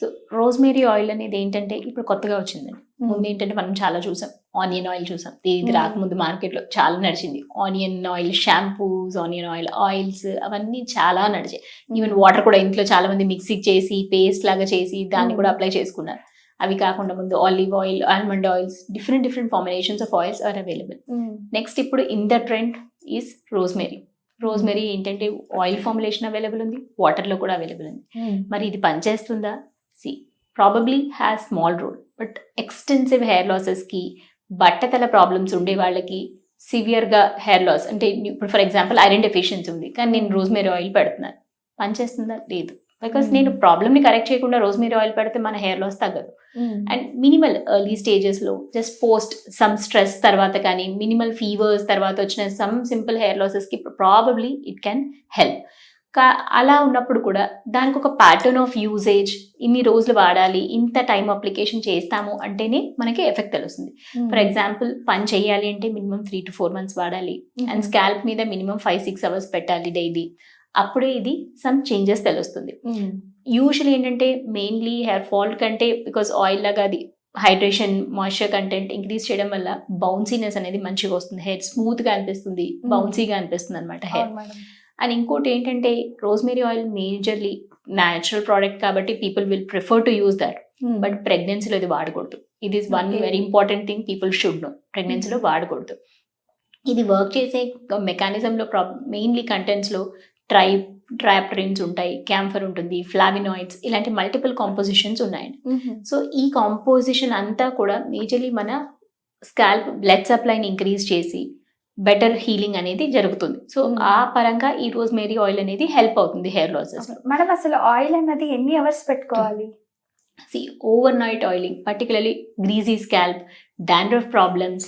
So rosemary oil అనేది ఏంటంటే ఇప్పుడు కొత్తగా వచ్చిందండి ముందు ఏంటంటే మనం చాలా చూసాం. ఆనియన్ ఆయిల్ చూసాం. ఇది Hmm. రాకముందు మార్కెట్లో చాలా నడిచింది. Onion oil shampoos onion oil oils అవన్నీ చాలా నడిచాయి. ఈవెన్ వాటర్ కూడా ఇంట్లో చాలా మంది మిక్సీ చేసి పేస్ట్ లాగా చేసి దాన్ని Hmm. కూడా అప్లై చేసుకున్నారు. అవి కాకుండా ముందు olive oil almond oils different different formulations of oils are available next ఇప్పుడు in the trend is rosemary rosemary ఏంటంటే ఆయిల్ ఫార్ములేషన్ అవైలబుల్ ఉంది. వాటర్లో కూడా అవైలబుల్ ఉంది. మరి ఇది పనిచేస్తుందా? Probably has small role but extensive hair లాసెస్కి బట్టతల ప్రాబ్లమ్స్ ఉండే వాళ్ళకి సివియర్గా హెయిర్ లాస్ అంటే ఇప్పుడు ఫర్ ఎగ్జాంపుల్ ఐరన్ డెఫిషియన్సీ ఉంది కానీ నేను రోజ్మేరీ ఆయిల్ పెడుతున్నాను. పనిచేస్తుందా? లేదు. Because Hmm. నేను ప్రాబ్లమ్ని కరెక్ట్ చేయకుండా రోజ్మేరీ ఆయిల్ పెడితే మన హెయిర్ లాస్ తగ్గదు. అండ్ మినిమల్ ఎర్లీ స్టేజెస్లో జస్ట్ పోస్ట్ సమ్ స్ట్రెస్ తర్వాత కానీ మినిమల్ ఫీవర్స్ తర్వాత వచ్చిన సమ్ సింపుల్ హెయిర్ లాసెస్కి ప్రాబబ్లీ ఇట్ క్యాన్ హెల్ప్ కా అలా ఉన్నప్పుడు కూడా దానికి ఒక ప్యాటర్న్ ఆఫ్ యూసేజ్ ఇన్ని రోజులు వాడాలి ఇంత టైం అప్లికేషన్ చేస్తాము అంటేనే మనకి ఎఫెక్ట్ తెలుస్తుంది. ఫర్ ఎగ్జాంపుల్ పని చేయాలి అంటే minimum three to four months వాడాలి. అండ్ స్కాల్ప్ మీద మినిమం ఫైవ్ సిక్స్ అవర్స్ పెట్టాలి డైలీ అప్పుడే ఇది సమ్ చేంజెస్ తెలుస్తుంది. యూజువల్ ఏంటంటే మెయిన్లీ హెయిర్ ఫాల్ కంటే బికాస్ ఆయిల్ లాగా అది హైడ్రేషన్ మాయిశ్చర్ కంటెంట్ ఇంక్రీజ్ చేయడం వల్ల బౌన్సీనెస్ అనేది మంచిగా వస్తుంది. హెయిర్ స్మూత్గా అనిపిస్తుంది Hmm. బౌన్సీగా అనిపిస్తుంది అనమాట హెయిర్ అండ్ ఇంకోటి ఏంటంటే rosemary oil majorly natural product కాబట్టి people will prefer to use that but ప్రెగ్నెన్సీలో ఇది వాడకూడదు. ఇది is one. Very important thing people should know ప్రెగ్నెన్సీలో వాడకూడదు. ఇది వర్క్ చేసే మెకానిజంలో ప్రాబ్లం మెయిన్లీ కంటెంట్స్లో ట్రై ట్రాప్టరిన్స్ ఉంటాయి క్యాంఫర్ ఉంటుంది ఫ్లావినాయిడ్స్ ఇలాంటి మల్టిపుల్ కాంపోజిషన్స్ ఉన్నాయండి సో ఈ కాంపోజిషన్ అంతా కూడా మేజర్లీ మన స్కాల్ప్ బ్లడ్ సప్లైని ఇంక్రీజ్ చేసి బెటర్ హీలింగ్ అనేది జరుగుతుంది. So Hmm. ఆ పరంగా ఈ రోజ్ మేరీ ఆయిల్ అనేది హెల్ప్ అవుతుంది హెయిర్ లాసెస్ మేడం అసలు. ఆయిల్ అన్నది ఎన్ని అవర్స్ పెట్టుకోవాలి? See overnight oiling particularly greasy scalp dandruff problems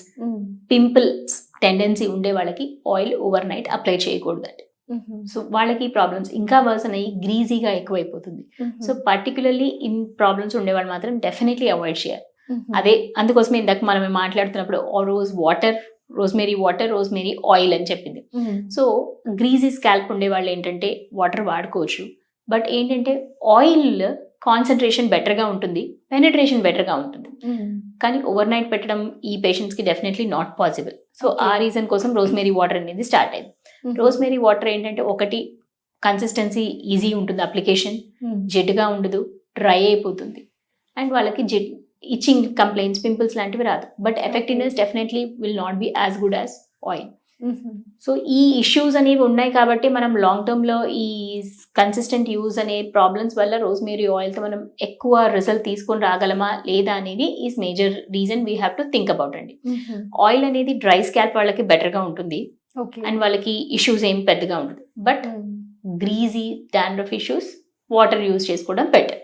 pimples tendency ఉండే వాళ్ళకి ఆయిల్ ఓవర్ నైట్ అప్లై చేయకూడదండి సో వాళ్ళకి ప్రాబ్లమ్స్ ఇంకా వర్స్ అనేవి గ్రీజీగా ఎక్కువైపోతుంది. సో పర్టికులర్లీ ఇన్ ప్రాబ్లమ్స్ ఉండేవాళ్ళు మాత్రం డెఫినెట్లీ అవాయిడ్ చేయాలి. అదే అందుకోసమే ఇందాక మనం మాట్లాడుతున్నప్పుడు rose water rosemary water rosemary oil అని చెప్పింది. సో గ్రీజీ స్కాల్ప్ ఉండే వాళ్ళు ఏంటంటే వాటర్ వాడుకోవచ్చు. బట్ ఏంటంటే ఆయిల్ కాన్సన్ట్రేషన్ బెటర్గా ఉంటుంది పెనిట్రేషన్ బెటర్గా ఉంటుంది. కానీ ఓవర్ నైట్ పెట్టడం ఈ పేషెంట్స్కి డెఫినెట్లీ నాట్ పాసిబుల్. సో. ఆ రీజన్ కోసం రోజ్మేరీ వాటర్ అనేది స్టార్ట్ అయింది. రోజ్మేరీ వాటర్ ఏంటంటే ఒకటి కన్సిస్టెన్సీ ఈజీ ఉంటుంది అప్లికేషన్ జిడ్డుగా ఉండదు డ్రై అయిపోతుంది. అండ్ వాళ్ళకి జిడ్ ఇచ్చింగ్ కంప్లైంట్స్ పింపుల్స్ లాంటివి రాదు. But effectiveness definitely will not be as good as oil so ఈ ఇష్యూస్ అనేవి ఉన్నాయి కాబట్టి మనం లాంగ్ టర్మ్లో ఈ కన్సిస్టెంట్ యూజ్ అనే ప్రాబ్లమ్స్ వల్ల రోజ్మేరీ ఆయిల్తో మనం ఎక్కువ రిజల్ట్ తీసుకొని రాగలమా లేదా అనేది is major reason we have to think about అండి. ఆయిల్ అనేది డ్రై స్కాల్ప్ వాళ్ళకి బెటర్గా ఉంటుంది. అండ్ వాళ్ళకి ఇష్యూస్ ఏం పెద్దగా ఉండదు. But greasy dandruff issues water use చేసుకోవడం బెటర్